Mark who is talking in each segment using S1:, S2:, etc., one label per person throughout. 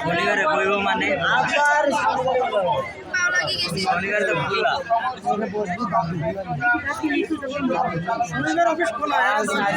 S1: শনিবারে বইব মানে? শনিবার তো খোলা।
S2: শনিবার অফিস খোলা
S3: আপনাদের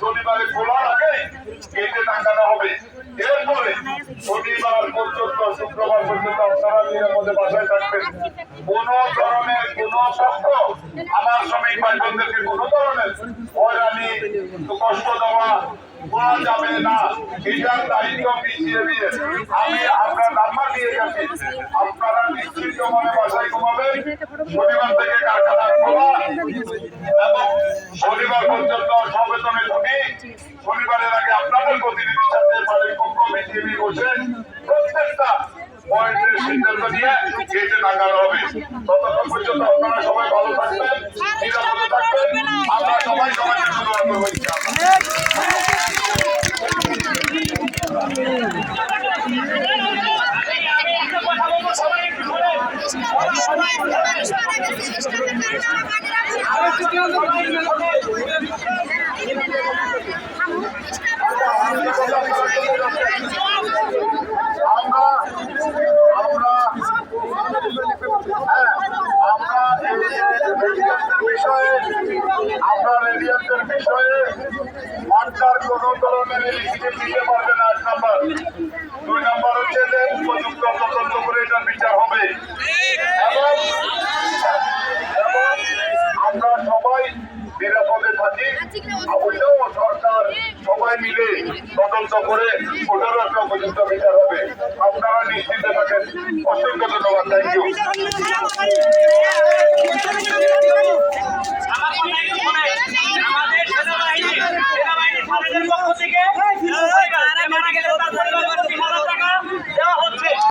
S3: শনিবারে খোলার আগে গেটে টাঙ্গানো হবে। এরপরে শনিবার পর্যন্ত শুক্রবার পর্যন্ত আপনারা নিরাপদে বাসায় থাকবেন। কোন ধরনের, কোন পক্ষ আমার শ্রমিক ভাই কোন ধরনের হয়রানি, কষ্ট দেওয়া যাবে না। দায়িত্ব আমি আপনার নাম্বার দিয়ে গেছি আপনারা নিশ্চিত মনে বাসায় ঘুমাবেন। শনিবার থেকে কারখানা খোলা। পর্যন্ত সমবেদনে ঢুকি শনিবারের আগে আপনাদের প্রতিনিধির সাথে বাড়ির পক্ষ মিটিয়ে বসে প্রত্যেকটা পয়েন্টের সিদ্ধান্ত নিয়ে গেটে হবে। ততক্ষণ পর্যন্ত আপনারা সবাই ভালো থাকবেন, নিরাপদে থাকবেন। আমরা সবাই শুরু করব ইনশাআল্লাহ। আমরা আমরা হ্যাঁ, আমরা এই রেডিয়েন্টের বিষয়ে আমরা রেডিয়েন্টের বিষয়ে মার্চার কোন নিতে পারবে না এক নাম্বার দুই নাম্বার হচ্ছে যে উপযুক্ত তদন্ত করে এটার বিচার হবে আমরা সবাই নিরাপদে থাকি অবশ্যই সরকার সবাই মিলে তদন্ত করে ওটারও একটা উপযুক্ত বিচার হবে আপনারা নিশ্চিন্তে থাকেন অসংখ্য ধন্যবাদ থ্যাংক ইউ